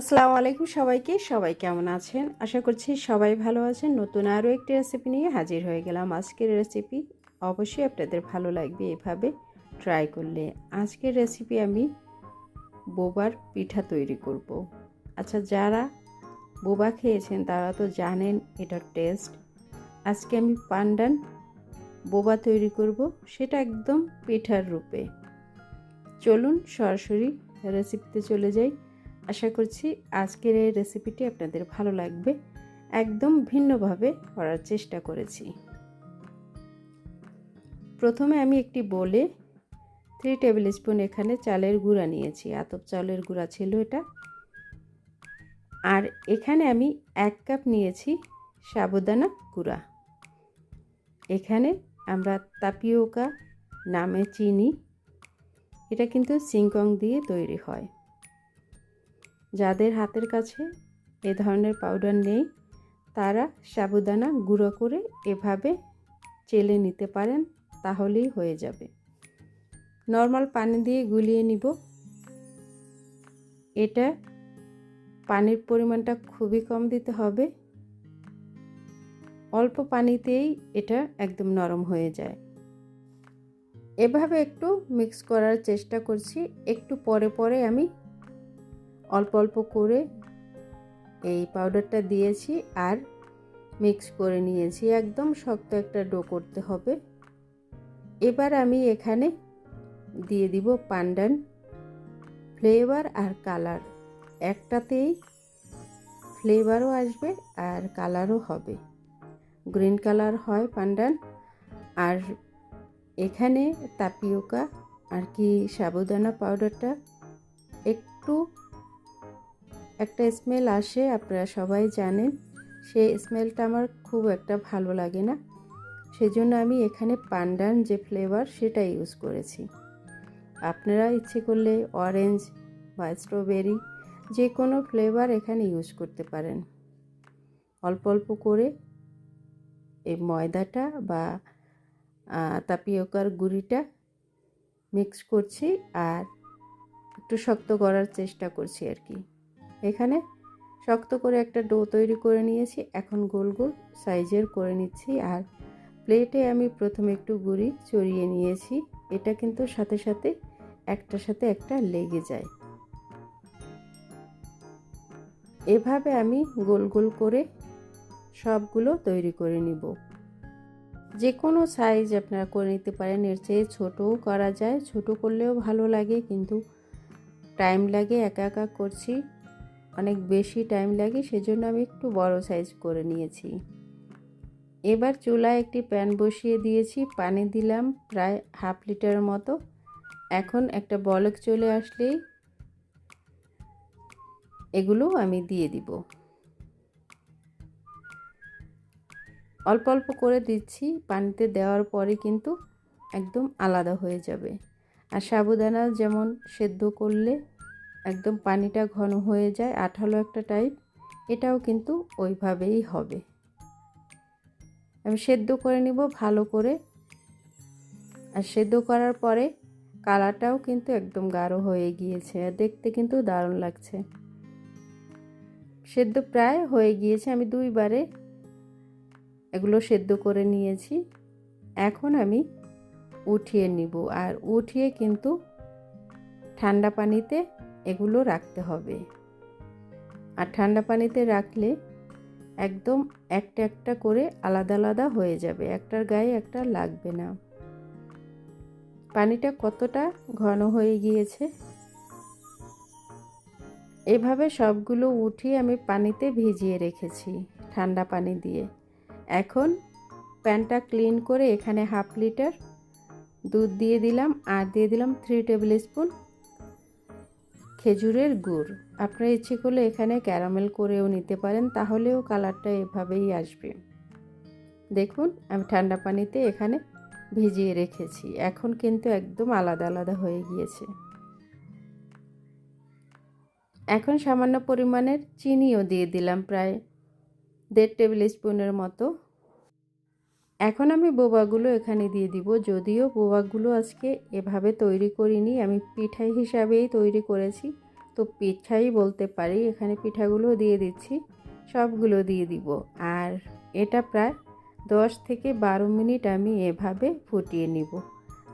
আসসালামু আলাইকুম সবাইকে। সবাই কেমন আছেন? আশা করছি সবাই ভালো আছেন। নতুন আরও একটি রেসিপি নিয়ে হাজির হয়ে গেলাম। আজকের রেসিপি অবশ্যই আপনাদের ভালো লাগবে এভাবে ট্রাই করলে। আজকের রেসিপি আমি বোবার পিঠা তৈরি করব। আচ্ছা যারা বোবা খেয়েছেন তারা তো জানেন এটার টেস্ট আজকে আমি পান্ডান বোবা তৈরি করব। সেটা একদম পিঠার রূপে। চলুন সরাসরি রেসিপিতে চলে যাই। আশা করছি আজকের এই রেসিপিটি আপনাদের ভালো লাগবে। একদম ভিন্নভাবে করার চেষ্টা করেছি। প্রথমে আমি একটি বলে থ্রি টেবিল স্পুন এখানে চালের গুঁড়া নিয়েছি, আতপ চালের গুঁড়া ছিল এটা। আর এখানে আমি এক কাপ নিয়েছি সাবুদানা গুঁড়া। এখানে আমরা তাপিওকা নামে চিনি, এটা কিন্তু সিংকং দিয়ে তৈরি হয়। যাদের হাতের কাছে এ ধরনের পাউডার নেই, তারা সাবুদানা গুঁড়ো করে এভাবে চেলে নিতে পারেন, তাহলেই হয়ে যাবে। নর্মাল পানি দিয়ে গুলিয়ে নিব। এটা পানির পরিমাণটা খুবই কম দিতে হবে। অল্প পানিতেই এটা একদম নরম হয়ে যায়। এভাবে একটু মিক্স করার চেষ্টা করছি। একটু পরে পরে আমি অল্প অল্প করে এই পাউডারটা দিয়েছি আর মিক্স করে নিয়েছি। একদম শক্ত একটা ডো করতে হবে। এবার আমি এখানে দিয়ে দিব পান্ডান ফ্লেভার আর কালার একটাতেই ফ্লেভারও আসবে আর কালারও হবে। গ্রিন কালার হয় পান্ডান আর এখানে তাপিওকা আর কি সাবুদানা পাউডারটা একটু একটা স্মেল আসে, আপনারা সবাই জানেন। সেই স্মেলটা আমার খুব একটা ভালো লাগে না। সেজন্য আমি এখানে পান্ডান যে ফ্লেভার সেটা ইউজ করেছি। আপনারা ইচ্ছে করলে অরেঞ্জ বা স্ট্রবেরি যে কোনো ফ্লেভার এখানে ইউজ করতে পারেন। অল্প অল্প করে এই ময়দাটা বা তাপিওকার গুঁড়িটা মিক্স করছি আর একটু শক্ত করার চেষ্টা করছি আর কি। এখানে শক্ত করে একটা ডো তৈরি করে নিয়েছি। এখন গোল গোল সাইজের করে নিচ্ছি আর প্লেটে আমি প্রথমে একটু গুঁড়ি চড়িয়ে নিয়েছি। এটা কিন্তু সাথে সাথে একটার সাথে একটা লেগে যায়। এভাবে আমি গোল গোল করে সবগুলো তৈরি করে নিব। যে কোনো সাইজ আপনারা করে নিতে পারেন। এর চেয়ে ছোটও করা যায়। ছোট করলেও ভালো লাগে, কিন্তু টাইম লাগে, একা একা করছি। অনেক বেশি টাইম লাগে, সেজন্য আমি একটু বড় সাইজ করে নিয়েছি। এবার চুলায় একটি প্যান বসিয়ে দিয়েছি, পানি দিলাম প্রায় হাফ লিটার মতো। এখন একটা বলক চলে আসলেই এগুলো আমি দিয়ে দিব। অল্প অল্প করে দিচ্ছি, পানিতে দেওয়ার পরে কিন্তু একদম আলাদা হয়ে যাবে। আর সাবুদানা যেমন সেদ্ধ করলে একদম পানিটা ঘন হয়ে যায়, আঠালো একটা টাইপ এটাও কিন্তু ওইভাবেই হবে। আমি সেদ্ধ করে নিব ভালো করে। আর সেদ্ধ করার পরে কালারটাও কিন্তু একদম গাঢ় হয়ে গিয়েছে, আর দেখতে কিন্তু দারুণ লাগছে। সেদ্ধ প্রায় হয়ে গিয়েছে, আমি দুইবারে এগুলো সেদ্ধ করে নিয়েছি। এখন আমি উঠিয়ে নিব, আর উঠিয়ে কিন্তু ঠান্ডা পানিতে এগুলো রাখতে হবে। আর ঠান্ডা পানিতে রাখলে একদম একটা একটা করে আলাদা আলাদা হয়ে যাবে, একটার গায়ে একটা লাগবে না। পানিটা কতটা ঘন হয়ে গিয়েছে? এভাবে সবগুলো উঠিয়ে আমি পানিতে ভিজিয়ে রেখেছি ঠান্ডা পানি দিয়ে। এখন প্যানটা ক্লিন করে এখানে হাফ লিটার দুধ দিয়ে দিলাম, আর দিয়ে দিলাম থ্রি টেবিল স্পুন খেজুরের গুড়। আপনারা ইচ্ছে করলে এখানে ক্যারামেল করেও নিতে পারেন, তাহলেও কালারটা এভাবেই আসবে। দেখুন, আমি ঠান্ডা পানিতে এখানে ভিজিয়ে রেখেছি। এখন কিন্তু একদম আলাদা আলাদা হয়ে গিয়েছে। এখন সামান্য পরিমাণের চিনিও দিয়ে দিলাম প্রায় দেড় টেবিল স্পুনের মতো। এখন আমি বোবাগুলো এখানে দিয়ে দিব। যদিও বোবাগুলো আজকে এভাবে তৈরি করিনি, আমি পিঠাই হিসাবেই তৈরি করেছি। তো পিঠাই বলতে পারি, এখানে পিঠাগুলো দিয়ে দিচ্ছি, সবগুলো দিয়ে দিব। আর এটা প্রায় দশ থেকে বারো মিনিট আমি এভাবে ফুটিয়ে নিব।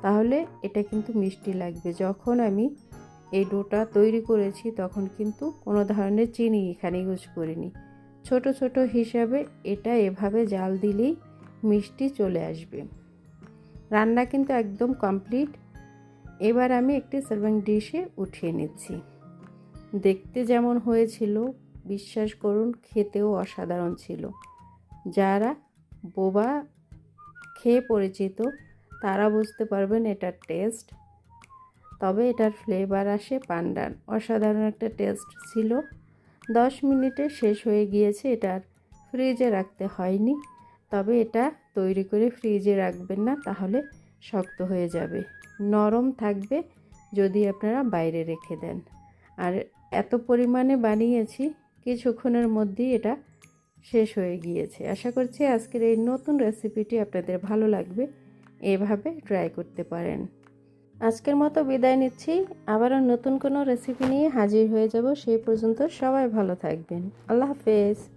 তাহলে এটা কিন্তু মিষ্টি লাগবে। যখন আমি এই ডোটা তৈরি করেছি, তখন কিন্তু কোনো ধরনের চিনি এখানে ইউজ করিনি। ছোট ছোট হিসাবে এটা এভাবে জাল দিলেই মিষ্টি চলে আসবে। রান্না কিন্তু একদম কমপ্লিট এবার আমি একটি সার্ভিং ডিশে উঠিয়ে নিচ্ছি। দেখতে যেমন হয়েছিল, বিশ্বাস করুন, খেতেও অসাধারণ ছিল। যারা বোবা খেয়ে পরিচিত, তারা বুঝতে পারবেন এটার টেস্ট তবে এটার ফ্লেভার আসে পান্ডার। অসাধারণ একটা টেস্ট ছিল। দশ মিনিটে শেষ হয়ে গিয়েছে এটার ফ্রিজে রাখতে হয়নি। তবে এটা তৈরি করে ফ্রিজে রাখবেন না, তাহলে শক্ত হয়ে যাবে। নরম থাকবে যদি আপনারা বাইরে রেখে দেন। আর এত পরিমাণে বানিয়েছি, কিছুক্ষণের মধ্যেই এটা শেষ হয়ে গিয়েছে। আশা করছি আজকের এই নতুন রেসিপিটি আপনাদের ভালো লাগবে, এভাবে ট্রাই করতে পারেন। আজকের মতো বিদায় নিচ্ছি। আবারও নতুন কোনো রেসিপি নিয়ে হাজির হয়ে যাব, সেই পর্যন্ত সবাই ভালো থাকবেন। আল্লাহ হাফেজ।